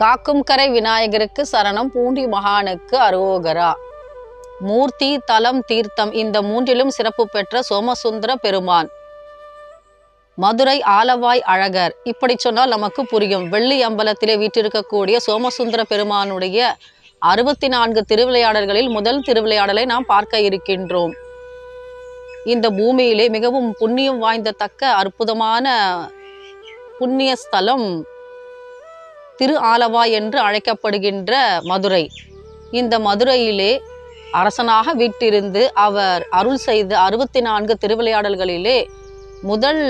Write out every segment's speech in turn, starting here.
காக்கும் கரை விநாயகருக்கு சரணம் பூண்டி மகானுக்கு அரோகரா. மூர்த்தி தலம் தீர்த்தம் இந்த மூன்றிலும் சிறப்பு பெற்ற சோமசுந்தர பெருமான். மதுரை ஆலவாய் அழகர். இப்படி சொன்னால் நமக்கு புரியும். வெள்ளி அம்பலத்திலே வீற்றிருக்கக்கூடிய சோமசுந்தர பெருமானுடைய அறுபத்தி நான்கு திருவிளையாடல்களில் முதல் திருவிளையாடலை நாம் பார்க்க இருக்கின்றோம். இந்த பூமியிலே மிகவும் புண்ணியம் வாய்ந்த தக்க அற்புதமான புண்ணிய ஸ்தலம் திரு ஆலவா என்று அழைக்கப்படுகின்ற மதுரை. இந்த மதுரையிலே அரசனாக வீட்டிருந்து அவர் அருள் செய்த அறுபத்தி நான்கு திருவிளையாடல்களிலே முதல்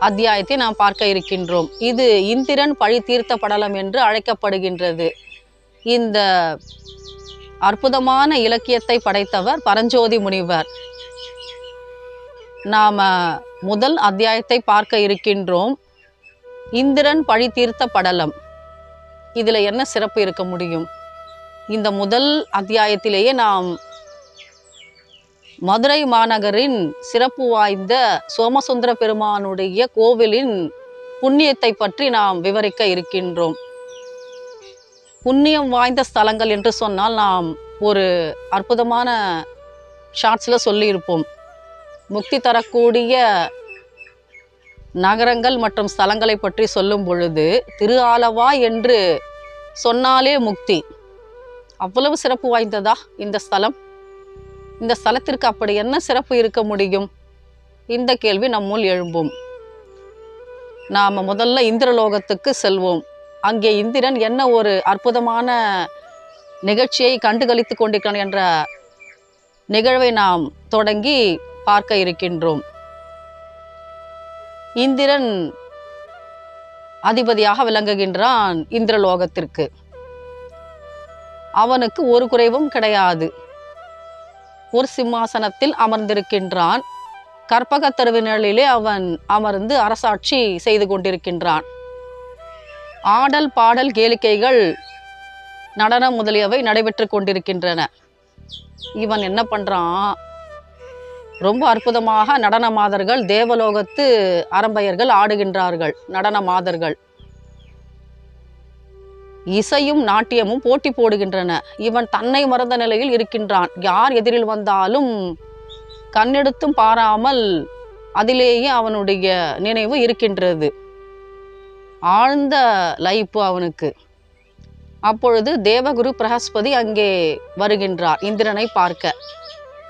அத்தியாயத்தை நாம் பார்க்க இருக்கின்றோம். இது இந்திரன் பழி தீர்த்த படலம் என்று அழைக்கப்படுகின்றது. இந்த அற்புதமான இலக்கியத்தை படைத்தவர் பரஞ்சோதி முனிவர். நாம் முதல் அத்தியாயத்தை பார்க்க இருக்கின்றோம். இந்திரன் பழி தீர்த்த படலம். இதில் என்ன சிறப்பு இருக்க முடியும்? இந்த முதல் அத்தியாயத்திலேயே நாம் மதுரை மாநகரின் சிறப்பு வாய்ந்த சோமசுந்தர பெருமானுடைய கோவிலின் புண்ணியத்தை பற்றி நாம் விவரிக்க இருக்கின்றோம். புண்ணியம் வாய்ந்த ஸ்தலங்கள் என்று சொன்னால் நாம் ஒரு அற்புதமான ஷார்ட்ஸில் சொல்லியிருப்போம். முக்தி தரக்கூடிய நகரங்கள் மற்றும் ஸ்தலங்களை பற்றி சொல்லும் பொழுது திரு ஆலவா என்று சொன்னாலே முக்தி. அவ்வளவு சிறப்பு வாய்ந்ததா இந்த ஸ்தலம்? இந்த ஸ்தலத்திற்கு அப்படி என்ன சிறப்பு இருக்க முடியும்? இந்த கேள்வி நம்முள் எழும்பும். நாம் முதல்ல இந்திரலோகத்துக்கு செல்வோம். அங்கே இந்திரன் என்ன ஒரு அற்புதமான நிகழ்ச்சியை கண்டுகளித்து கொண்டிருக்கிறான் என்ற நிகழ்வை நாம் தொடங்கி பார்க்க இருக்கின்றோம். இந்திரன் அதிபதியாக விளங்குகின்றான் இந்திரலோகத்திற்கு. அவனுக்கு ஒரு குறைவும் கிடையாது. ஒரு சிம்மாசனத்தில் அமர்ந்திருக்கின்றான். கற்பக தருவினலிலே அவன் அமர்ந்து அரசாட்சி செய்து கொண்டிருக்கின்றான். ஆடல் பாடல் கேளிக்கைகள் நடனம் முதலியவை நடைபெற்று கொண்டிருக்கின்றன. இவன் என்ன பண்ணுறான் ரொம்ப அற்புதமாக நடன மாதர்கள் தேவலோகத்து அரம்பையர்கள் ஆடுகின்றார்கள். நடன மாதர்கள். இசையும் நாட்டியமும் போட்டி போடுகின்றன. இவன் தன்னை மறந்த நிலையில் இருக்கின்றான். யார் எதிரில் வந்தாலும் கண்ணெடுத்தும் பாராமல் அதிலேயே அவனுடைய நினைவு இருக்கின்றது. ஆழ்ந்த லைப்பு அவனுக்கு. அப்பொழுது தேவகுரு பிரகஸ்பதி அங்கே வருகின்றார் இந்திரனை பார்க்க.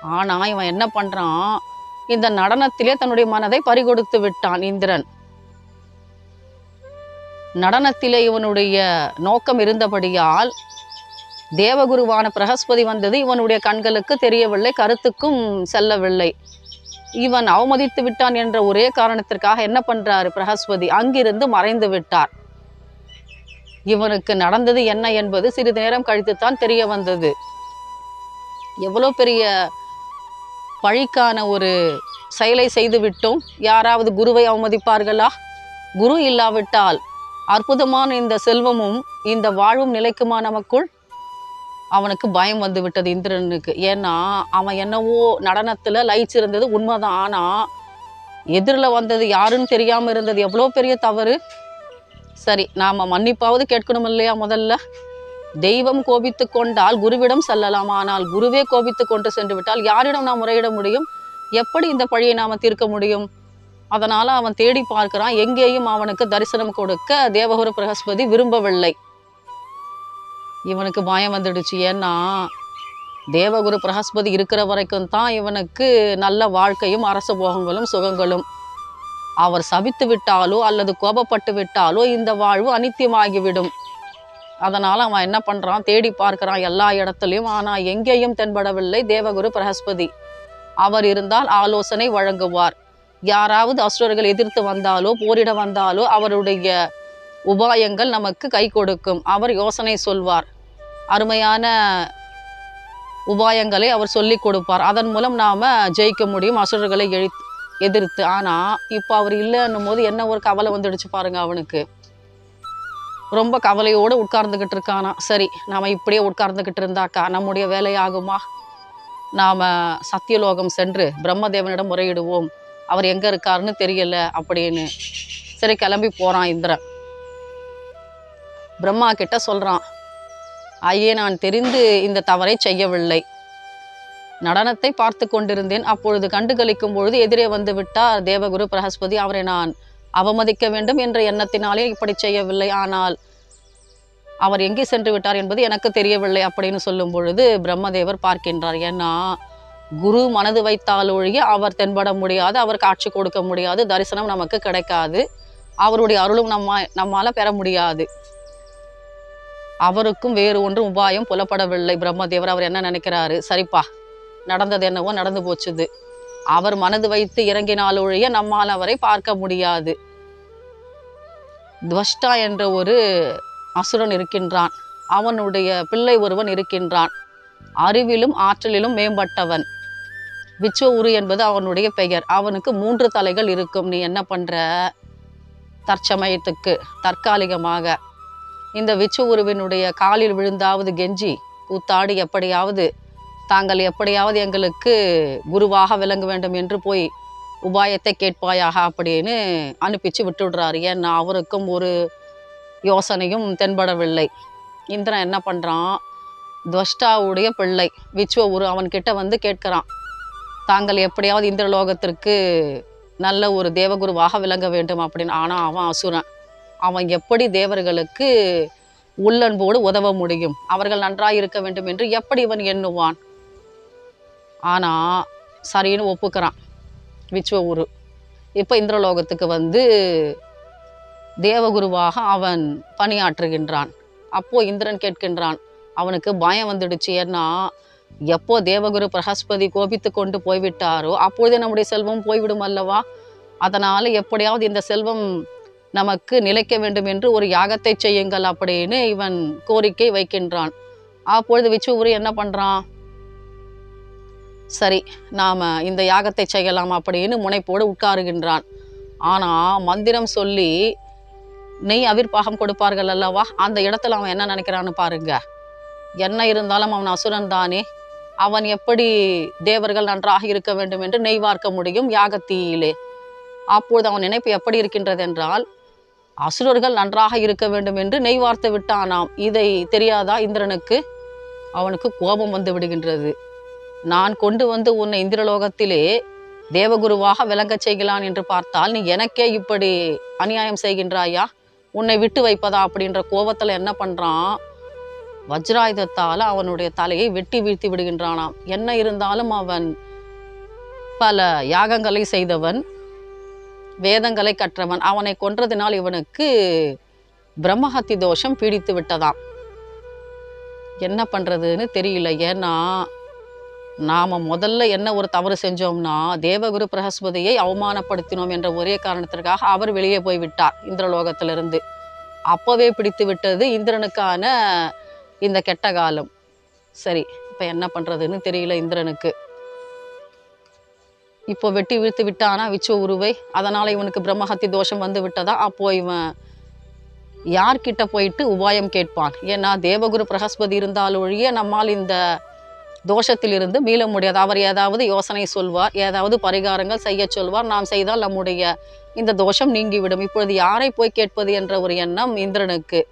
ஆனா இவன் என்ன பண்றான்? இந்த நடனத்திலே தன்னுடைய மனதை பறிகொடுத்து விட்டான் இந்திரன். நடனத்திலே இவனுடைய நோக்கம் இருந்தபடியால் தேவகுருவான பிரகஸ்பதி வந்தது. இவனுடைய கண்களுக்கு தெரியவில்லை கருத்துக்கும் செல்லவில்லை. இவன் அவமதித்து விட்டான் என்ற ஒரே காரணத்திற்காக என்ன பண்றாரு பிரகஸ்பதி? அங்கிருந்து மறைந்து விட்டார். இவனுக்கு நடந்தது என்ன என்பது சிறிது நேரம் கழித்துத்தான் தெரிய வந்தது. எவ்வளோ பெரிய பழிக்கான ஒரு செயலை செய்து விட்டோம் யாராவது குருவை அவமதிப்பார்களா? குரு இல்லாவிட்டால் அற்புதமான இந்த செல்வமும் இந்த வாழ்வும் நிலைக்குமா நமக்குள்? அவனுக்கு பயம் வந்து விட்டது இந்திரனுக்கு. ஏன்னா அவன் என்னவோ நடனத்தில் லயிச்சிருந்தது உண்மைதான். ஆனால் எதிரில் வந்தது யாருன்னு தெரியாமல் இருந்தது. எவ்வளோ பெரிய தவறு? சரி நாம் மன்னிப்பாவது கேட்கணும் இல்லையா முதல்ல? தெய்வம் கோபித்து கொண்டால் குருவிடம் செல்லலாம். ஆனால் குருவே கோபித்து கொண்டு சென்று விட்டால் யாரிடம் நாம் முறையிட முடியும்? எப்படி இந்த பழியை நாம் தீர்க்க முடியும்? அதனால அவன் தேடி பார்க்கிறான். எங்கேயும் அவனுக்கு தரிசனம் கொடுக்க தேவகுரு பிரகஸ்பதி விரும்பவில்லை. இவனுக்கு பயம் வந்துடுச்சு. ஏன்னா தேவகுரு பிரகஸ்பதி இருக்கிற வரைக்கும் தான் இவனுக்கு நல்ல வாழ்க்கையும் அரச போகங்களும் சுகங்களும். அவர் சபித்து விட்டாலோ அல்லது கோபப்பட்டு விட்டாலோ இந்த வாழ்வு அனித்தியமாகிவிடும். அதனால் அவன் என்ன பண்ணுறான் தேடி பார்க்குறான் எல்லா இடத்துலையும். ஆனால் எங்கேயும் தென்படவில்லை தேவகுரு பிரகஸ்பதி. அவர் இருந்தால் ஆலோசனை வழங்குவார். யாராவது அசுரர்கள் எதிர்த்து வந்தாலோ போரிட வந்தாலோ அவருடைய உபாயங்கள் நமக்கு கை கொடுக்கும். அவர் யோசனை சொல்வார். அருமையான உபாயங்களை அவர் சொல்லி கொடுப்பார். அதன் மூலம் நாம் ஜெயிக்க முடியும் அசுரர்களை எழு எதிர்த்து. ஆனால் இப்போ அவர் இல்லைன்னும் போது என்ன ஒரு கவலை வந்துடுச்சு பாருங்கள் அவனுக்கு. ரொம்ப கவலையோடு உட்கார்ந்துக்கிட்டு இருக்கானா? சரி நாம் இப்படியே உட்கார்ந்துக்கிட்டு இருந்தாக்கா நம்முடைய வேலையாகுமா? நாம் சத்தியலோகம் சென்று பிரம்மதேவனிடம் முறையிடுவோம். அவர் எங்கே இருக்காருன்னு தெரியல அப்படின்னு. சரி கிளம்பி போகிறான் இந்திரன். பிரம்மா கிட்ட சொல்கிறான் ஐயே நான் தெரிந்து இந்த தவறை செய்யவில்லை. நடனத்தை பார்த்து கொண்டிருந்தேன். அப்பொழுது கண்டுகளிக்கும் பொழுது எதிரே வந்து விட்டார் தேவகுரு பிரகஸ்பதி. அவரை நான் அவமதிக்க வேண்டும் என்ற எண்ணத்தினாலே இப்படி செய்யவில்லை. ஆனால் அவர் எங்கே சென்று விட்டார் என்பது எனக்கு தெரியவில்லை அப்படின்னு சொல்லும் பொழுது பிரம்மதேவர் பார்க்கின்றார். ஏன்னா குரு மனது வைத்தால் ஒழிய அவர் தென்பட முடியாது அவர் காட்சி கொடுக்க முடியாது தரிசனம் நமக்கு கிடைக்காது அவருடைய அருளும் நம்ம நம்மால் பெற முடியாது. அவருக்கும் வேறு ஒன்றும் உபாயம் புலப்படவில்லை. பிரம்மதேவர் அவர் என்ன நினைக்கிறாரு? சரிப்பா நடந்தது என்னவோ நடந்து போச்சுது. அவர் மனது வைத்து இறங்கினால் ஒழிய நம்மால் அவரை பார்க்க முடியாது. துவஷ்டா என்ற ஒரு அசுரன் இருக்கின்றான். அவனுடைய பிள்ளை ஒருவன் இருக்கின்றான். அறிவிலும் ஆற்றலிலும் மேம்பட்டவன். விச்சுவ என்பது அவனுடைய பெயர். அவனுக்கு மூன்று தலைகள் இருக்கும். நீ என்ன பண்ற? தற்சமயத்துக்கு தற்காலிகமாக. இந்த விச்சு உருவினுடைய காலில் விழுந்தாவது கெஞ்சி கூத்தாடி எப்படியாவது தாங்கள் எப்படியாவது எங்களுக்கு குருவாக விளங்க வேண்டும் என்று போய் உபாயத்தை கேட்பாயாக அப்படின்னு அனுப்பிச்சு விட்டுடுறாரு. ஏன்னா அவருக்கும் ஒரு யோசனையும் தென்படவில்லை. இந்திரன் என்ன பண்ணுறான் துவஷ்டாவுடைய பிள்ளை விச்வ ஒரு அவன்கிட்ட வந்து கேட்குறான். தாங்கள் எப்படியாவது இந்திரலோகத்திற்கு நல்ல ஒரு தேவகுருவாக விளங்க வேண்டும் அப்படின்னு. ஆனால் அவன் அசுரன். அவன் எப்படி தேவர்களுக்கு உள்ளன்போடு உதவ முடியும்? அவர்கள் நன்றாக இருக்க வேண்டும் என்று எப்படி இவன் எண்ணுவான்? ஆனால் சரின்னு ஒப்புக்கிறான். விச்சுவ உரு இப்போ இந்திரலோகத்துக்கு வந்து தேவகுருவாக அவன் பணியாற்றுகின்றான். அப்போ இந்திரன் கேட்கின்றான் அவனுக்கு பயம் வந்துடுச்சு ஏன்னா எப்போ தேவகுரு பிரகஸ்பதி கோபித்து கொண்டு போய்விட்டாரோ அப்பொழுதே நம்முடைய செல்வம் போய்விடும் அல்லவா? அதனால் எப்படியாவது இந்த செல்வம் நமக்கு நிலைக்க வேண்டும் என்று ஒரு யாகத்தை செய்யுங்கள் அப்படின்னு இவன் கோரிக்கை வைக்கின்றான். அப்பொழுது விச்சுவுரி என்ன பண்ணுறான் சரி நாம் இந்த யாகத்தை செய்யலாம் அப்படின்னு முனைப்போடு உட்காருகின்றான். ஆனால் மந்திரம் சொல்லி நெய் அவிர்பாகம் கொடுப்பார்கள் அல்லவா? அந்த இடத்துல அவன் என்ன நினைக்கிறான்னு பாருங்க. என்ன இருந்தாலும் அவன் அசுரன் தானே. அவன் எப்படி தேவர்கள் நன்றாக இருக்க வேண்டும் என்று நெய் வார்க்க முடியும் யாகத்தீயிலே. அப்பொழுது அவன் நினைப்பு எப்படி இருக்கின்றது என்றால் அசுரர்கள் நன்றாக இருக்க வேண்டும் என்று நெய் வார்த்து விட்டானாம். இதை தெரியாதா இந்திரனுக்கு? அவனுக்கு கோபம் வந்து விடுகின்றது. நான் கொண்டு வந்து உன்னை இந்திரலோகத்திலே தேவகுருவாக விளங்கச் செய்கிறான் என்று பார்த்தால் நீ எனக்கே இப்படி அநியாயம் செய்கின்றாயா? உன்னை விட்டு வைப்பதா அப்படின்ற கோபத்தில் என்ன பண்ணுறான் வஜ்ராயுதத்தால் அவனுடைய தலையை வெட்டி வீழ்த்தி விடுகின்றானாம். என்ன இருந்தாலும் அவன் பல யாகங்களை செய்தவன் வேதங்களை கற்றவன். அவனை கொன்றதினால் இவனுக்கு பிரம்மஹத்தி தோஷம் பீடித்து விட்டதாம். என்ன பண்ணுறதுன்னு தெரியல ஏன்னா நாம் முதல்ல என்ன ஒரு தவறு செஞ்சோம்னா தேவகுரு பிரகஸ்பதியை அவமானப்படுத்தினோம் என்ற ஒரே காரணத்திற்காக அவர் வெளியே போய் விட்டார் இந்திரலோகத்திலிருந்து. அப்போவே பிடித்து விட்டது இந்திரனுக்கான இந்த கெட்ட காலம். சரி இப்போ என்ன பண்ணுறதுன்னு தெரியல இந்திரனுக்கு. இப்போ வெட்டி வீழ்த்து விட்டானா விச்சு உருவை? அதனால் இவனுக்கு பிரம்மஹத்தி தோஷம் வந்து விட்டதா? அப்போ இவன் யார்கிட்ட போயிட்டு உபாயம் கேட்பான்? ஏன்னா தேவகுரு பிரகஸ்பதி இருந்தால் ஒழிய நம்மால் இந்த தோஷத்திலிருந்து மீள முடியாது. அவர் ஏதாவது யோசனை சொல்வார் ஏதாவது பரிகாரங்கள் செய்ய சொல்வார். நாம் செய்தால் நம்முடைய இந்த தோஷம் நீங்கிவிடும். இப்பொழுது யாரை போய் கேட்பது என்ற ஒரு எண்ணம் இந்திரனுக்கு.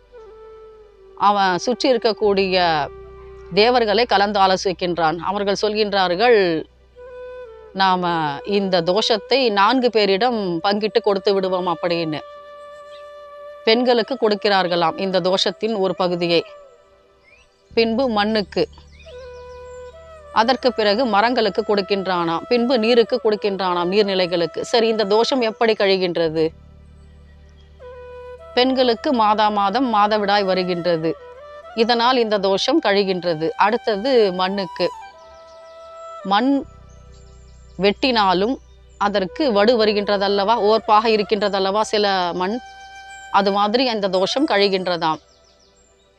அவன் சுற்றி இருக்கக்கூடிய தேவர்களை கலந்து ஆலோசிக்கின்றான். அவர்கள் சொல்கின்றார்கள் நாம் இந்த தோஷத்தை நான்கு பேரிடம் பங்கிட்டு கொடுத்து விடுவோம் அப்படின்னு. பெண்களுக்கு கொடுக்கிறார்களாம் இந்த தோஷத்தின் ஒரு பகுதியை. பின்பு மண்ணுக்கு. அதற்கு பிறகு மரங்களுக்கு கொடுக்கின்றானாம். பின்பு நீருக்கு கொடுக்கின்றானாம் நீர்நிலைகளுக்கு. சரி இந்த தோஷம் எப்படி கழிகின்றது? பெண்களுக்கு மாதா மாதம் மாதவிடாய் வருகின்றது. இதனால் இந்த தோஷம் கழிகின்றது. அடுத்தது மண்ணுக்கு. மண் வெட்டினாலும் அதற்கு வடு வருகின்றதல்லவா? ஓர்ப்பாக இருக்கின்றதல்லவா சில மண்? அது மாதிரி அந்த தோஷம் கழிகின்றதாம்.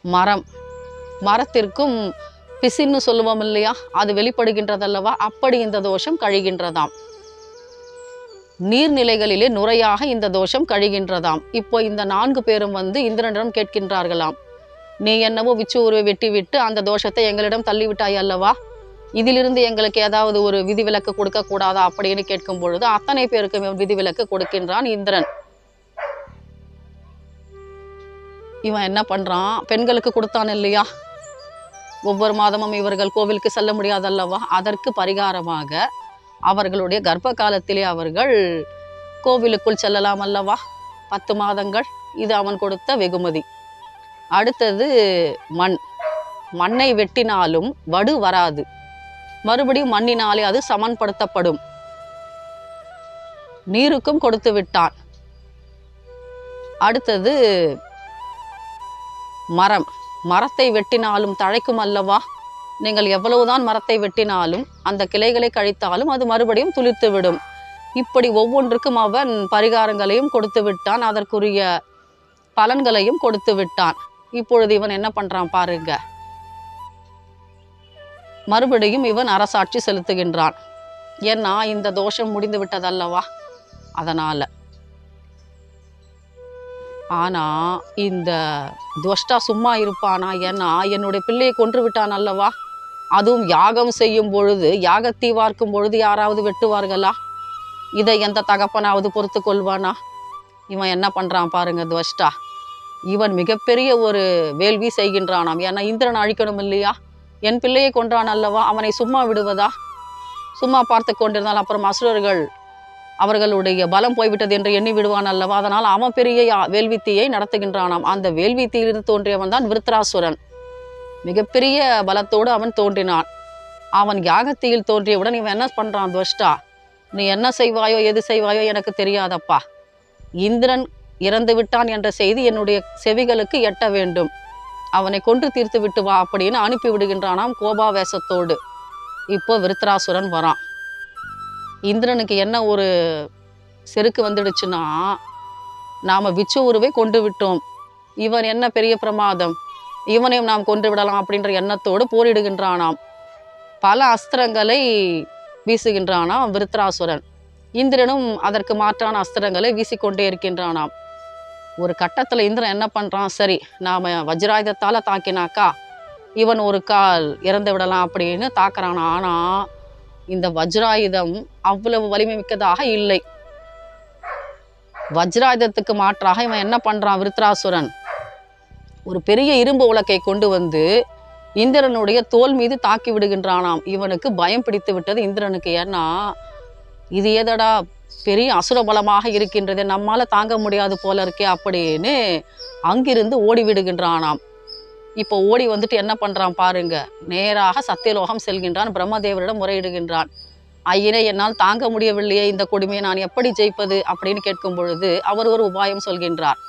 மரம். மரத்திற்கும் பிசின்னு சொல்லுவோம் இல்லையா? அது வெளிப்படுகின்றதல்லவா? அப்படி இந்த தோஷம் கழிகின்றதாம். நீர்நிலைகளிலே நுரையாக இந்த தோஷம் கழிகின்றதாம். இப்போ இந்த நான்கு பேரும் வந்து இந்திரனிடம் கேட்கின்றார்களாம். நீ என்னவோ விச்சு உருவை வெட்டி விட்டு அந்த தோஷத்தை எங்களிடம் தள்ளிவிட்டாய் அல்லவா? இதிலிருந்து எங்களுக்கு ஏதாவது ஒரு விதிவிலக்கு கொடுக்க கூடாதா அப்படின்னு கேட்கும் பொழுது அத்தனை பேருக்கும் விதிவிலக்கு கொடுக்கின்றான் இந்திரன். இவன் என்ன பண்ணுறான் பெண்களுக்கு கொடுத்தான் இல்லையா? ஒவ்வொரு மாதமும் இவர்கள் கோவிலுக்கு செல்ல முடியாதல்லவா? அதற்கு பரிகாரமாக அவர்களுடைய கர்ப்ப காலத்திலே அவர்கள் கோவிலுக்குள் செல்லலாம் அல்லவா பத்து மாதங்கள் இது அவன் கொடுத்த வெகுமதி. அடுத்தது மண். மண்ணை வெட்டினாலும் வடு வராது. மறுபடியும் மண்ணினாலே அது சமன்படுத்தப்படும். நீருக்கும் கொடுத்து விட்டான். அடுத்தது மரம். மரத்தை வெட்டினாலும் தழைக்கும் அல்லவா? நீங்கள் எவ்வளவுதான் மரத்தை வெட்டினாலும் அந்த கிளைகளை கழித்தாலும் அது மறுபடியும் துளிர்த்துவிடும் இப்படி ஒவ்வொன்றுக்கும் அவன் பரிகாரங்களையும் கொடுத்து விட்டான் அதற்குரிய பலன்களையும் கொடுத்து விட்டான். இப்பொழுது இவன் என்ன பண்றான் பாருங்க. மறுபடியும் இவன் அரசாட்சி செலுத்துகின்றான். ஏன்னா இந்த தோஷம் முடிந்து விட்டதல்லவா? அதனால. ஆனால் இந்த துவஷ்டா சும்மா இருப்பானா? ஏன்னா என்னுடைய பிள்ளையை கொன்று விட்டான் அல்லவா? அதுவும் யாகம் செய்யும் பொழுது யாகத்தீ வார்க்கும் பொழுது யாராவது வெட்டுவார்களா? இதை எந்த தகப்பனாவது பொறுத்து கொள்வானா? இவன் என்ன பண்ணுறான் பாருங்க துவஷ்டா இவன் மிகப்பெரிய ஒரு வேள்வி செய்கின்றானாம். ஏன்னா இந்திரன் அழிக்கணும் இல்லையா? என் பிள்ளையை கொன்றான் அல்லவா? அவனை சும்மா விடுவதா? சும்மா பார்த்து கொண்டிருந்தால் அப்புறம் அசுரர்கள் அவர்களுடைய பலம் போய்விட்டது என்று எண்ணி விடுவான் அல்லவா? அதனால் அவன் பெரிய வேள்வித்தியை நடத்துகின்றானாம். அந்த வேள்வித்தியிலிருந்து தோன்றியவன் தான் விருத்ராசுரன். மிகப்பெரிய பலத்தோடு அவன் தோன்றினான். அவன் யாகத்தியில் தோன்றியவுடன் இவன் என்ன பண்றான் துவஷ்டா நீ என்ன செய்வாயோ எது செய்வாயோ எனக்கு தெரியாதப்பா. இந்திரன் இறந்து விட்டான் என்ற செய்தி என்னுடைய செவிகளுக்கு எட்ட வேண்டும். அவனை கொன்று தீர்த்து விட்டு வா அப்படின்னு அனுப்பி விடுகின்றானாம் கோபாவேசத்தோடு. இப்போ விருத்ராசுரன் வரான். இந்திரனுக்கு என்ன ஒரு செருக்கு வந்துடுச்சுன்னா நாம் விச்சூருவை கொண்டு விட்டோம். இவன் என்ன பெரிய பிரமாதம்? இவனையும் நாம் கொண்டு விடலாம் அப்படின்ற எண்ணத்தோடு போரிடுகின்றானாம். பல அஸ்திரங்களை வீசுகின்றானாம் விருத்ராசுரன். இந்திரனும் அதற்கு மாற்றான அஸ்திரங்களை வீசிக்கொண்டே இருக்கின்றானாம். ஒரு கட்டத்தில் இந்திரன் என்ன பண்ணுறான் சரி நாம் வஜ்ராயுதத்தால் தாக்கினாக்கா இவன் ஒரு கால் இறந்து விடலாம் அப்படின்னு தாக்குறான். ஆனால் இந்த வஜ்ராயுதம் அவ்வளவு வலிமை மிக்கதாக இல்லை. வஜ்ராயுதத்துக்கு மாற்றாக இவன் என்ன பண்றான் விருத்ராசுரன்? ஒரு பெரிய இரும்பு உலக்கை கொண்டு வந்து இந்திரனுடைய தோல் மீது தாக்கி விடுகின்றானாம். இவனுக்கு பயம் பிடித்து விட்டது இந்திரனுக்கு. ஏன்னா இது ஏதடா பெரிய அசுரபலமாக இருக்கின்றது. நம்மால தாங்க முடியாது போல இருக்கே அப்படின்னு அங்கிருந்து ஓடி விடுகின்றானாம் இப்போ ஓடி வந்துட்டு என்ன பண்ணுறான் பாருங்க. நேராக சத்தியலோகம் செல்கின்றான் பிரம்மதேவரிடம் முறையிடுகின்றான். ஐயனே என்னால் தாங்க முடியவில்லையே இந்த கொடுமையை நான் எப்படி ஜெயிப்பது? அப்படின்னு கேட்கும் பொழுது அவர் ஒரு உபாயம் சொல்கின்றார்.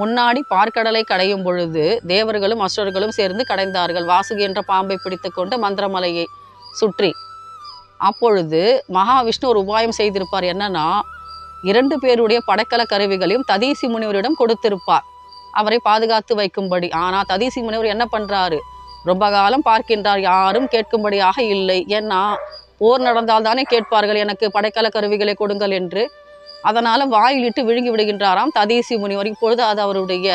முன்னாடி பார்க்கடலை கடையும் பொழுது தேவர்களும் அசுரர்களும் சேர்ந்து கடைந்தார்கள். வாசுகி என்ற பாம்பை பிடித்துக்கொண்டு மந்திரமலையை சுற்றி. அப்பொழுது மகாவிஷ்ணு ஒரு உபாயம் செய்திருப்பார். என்னன்னா இரண்டு பேருடைய படக்கல கருவிகளையும் ததீசி முனிவரிடம் கொடுத்திருப்பார். அவரை பாதுகாத்து வைக்கும்படி. ஆனால் ததீசி முனிவர் என்ன பண்றாரு? ரொம்ப காலம் பார்க்கின்றார். யாரும் கேட்கும்படியாக இல்லை. ஏன்னா போர் நடந்தால் தானே கேட்பார்கள். எனக்கு படைக்கல கருவிகளை கொடுங்கள் என்று. அதனால வாயிலிட்டு விழுங்கி விடுகின்றாராம் ததீசி முனிவர். இப்பொழுது அது அவருடைய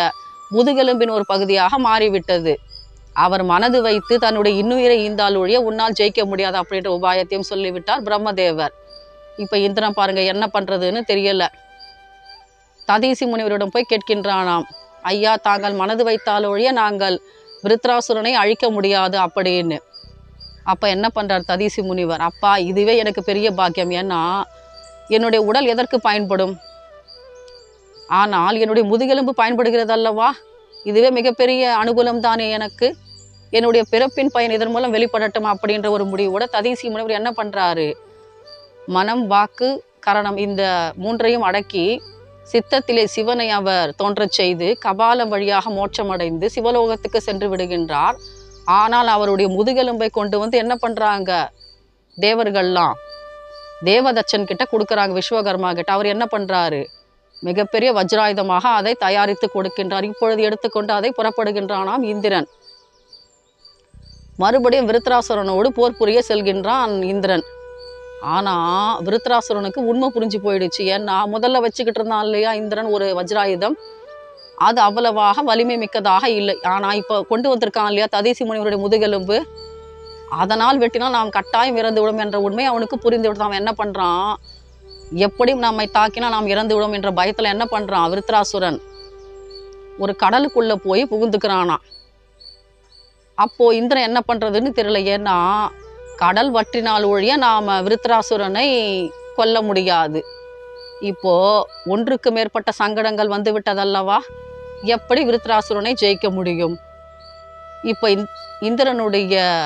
முதுகெலும்பின் ஒரு பகுதியாக மாறிவிட்டது. அவர் மனது வைத்து தன்னுடைய இன்னுயிரை ஈந்தால் ஒழிய உன்னால் ஜெயிக்க முடியாது அப்படின்ற உபாயத்தையும் சொல்லிவிட்டார் பிரம்மதேவர். இப்போ இந்திரன் பாருங்க என்ன பண்றதுன்னு தெரியல. ததீசி முனிவரிடம் போய் கேட்கின்றானாம். ஐயா தாங்கள் மனது வைத்தால் ஒழிய நாங்கள் விருத்ராசுரனை அழிக்க முடியாது அப்படின்னு. அப்போ என்ன பண்ணுறார் ததீசி முனிவர்? அப்பா இதுவே எனக்கு பெரிய பாக்கியம். ஏன்னா என்னுடைய உடல் எதற்கு பயன்படும்? ஆனால் என்னுடைய முதுகெலும்பு பயன்படுகிறது அல்லவா இதுவே மிகப்பெரிய அனுகூலம் தானே எனக்கு? என்னுடைய பிறப்பின் பயன் இதன் மூலம் வெளிப்படட்டும் அப்படின்ற ஒரு முடிவோட ததீசி முனிவர் என்ன பண்ணுறாரு மனம் வாக்கு கரணம் இந்த மூன்றையும் அடக்கி சித்தத்திலே சிவனை அவர் தோன்றச் செய்து கபாலம் வழியாக மோட்சமடைந்து சிவலோகத்துக்கு சென்று விடுகின்றார். ஆனால் அவருடைய முதுகெலும்பை கொண்டு வந்து என்ன பண்ணுறாங்க தேவர்கள்லாம் தேவதச்சன் கிட்ட கொடுக்குறாங்க விஸ்வகர்மா கிட்ட. அவர் என்ன பண்ணுறாரு மிகப்பெரிய வஜ்ராயுதமாக அதை தயாரித்து கொடுக்கின்றார். இப்பொழுது எடுத்துக்கொண்டு அதை புறப்படுகின்றானாம் இந்திரன். மறுபடியும் விருத்ராசுரனோடு போர் புரிய செல்கின்றான் இந்திரன். ஆனால் விருத்ராசுரனுக்கு உண்மை புரிஞ்சு போயிடுச்சு. ஏன்னா முதல்ல வச்சுக்கிட்டு இருந்தான் இல்லையா இந்திரன் ஒரு வஜ்ராயுதம். அது அவ்வளவாக வலிமை மிக்கதாக இல்லை. ஆனால் இப்போ கொண்டு வந்திருக்கான் இல்லையா ததீசி முனிவருடைய முதுகெலும்பு. அதனால் வெட்டினால் நாம் கட்டாயம் இறந்து விடும் என்ற உண்மை அவனுக்கு புரிந்து விடுது அவன் என்ன பண்ணுறான் எப்படியும் நம்மை தாக்கினால் நாம் இறந்து விடும் என்ற பயத்தில் என்ன பண்ணுறான் விருத்ராசுரன்? ஒரு கடலுக்குள்ளே போய் புகுந்துக்கிறானா? அப்போது இந்திரன் என்ன பண்ணுறதுன்னு தெரியல. ஏன்னா கடல் வற்றினால் ஒழிய நாம் விருத்ராசுரனை கொல்ல முடியாது. இப்போ ஒன்றுக்கு மேற்பட்ட சங்கடங்கள் வந்து விட்டதல்லவா எப்படி விருத்ராசுரனை ஜெயிக்க முடியும்? இப்போ இந்- இந்திரனுடைய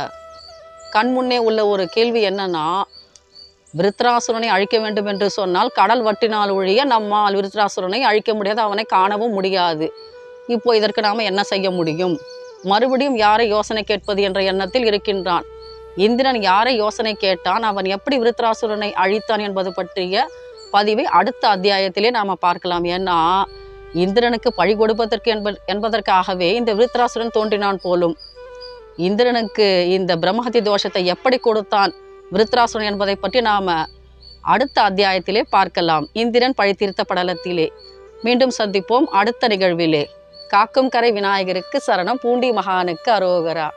கண்முன்னே உள்ள ஒரு கேள்வி என்னன்னா விருத்ராசுரனை அழிக்க வேண்டும் என்று சொன்னால் கடல் வட்டினால் ஒழிய நம்மால் விருத்ராசுரனை அழிக்க முடியாது அவனை காணவும் முடியாது. இப்போ இதற்கு நாம் என்ன செய்ய முடியும்? மறுபடியும் யாரை யோசனை கேட்பது என்ற எண்ணத்தில் இருக்கின்றான். இந்திரன் யாரை யோசனை கேட்டான் அவன் எப்படி விருத்ராசுரனை அழித்தான் என்பது பற்றிய பதிவை அடுத்த அத்தியாயத்திலே நாம் பார்க்கலாம். ஏன்னா இந்திரனுக்கு பழி கொடுப்பதற்கு என்ப என்பதற்காகவே இந்த விருத்ராசுரன் தோன்றினான் போலும். இந்திரனுக்கு இந்த பிரம்மஹத்தி தோஷத்தை எப்படி கொடுத்தான் விருத்ராசுரன் என்பதை பற்றி நாம் அடுத்த அத்தியாயத்திலே பார்க்கலாம். இந்திரன் பழித்தீர்த்த படலத்திலே. மீண்டும் சந்திப்போம் அடுத்த நிகழ்விலே. காக்கும் கரை விநாயகருக்கு சரணம் பூண்டி மகானுக்கு அரோகரா.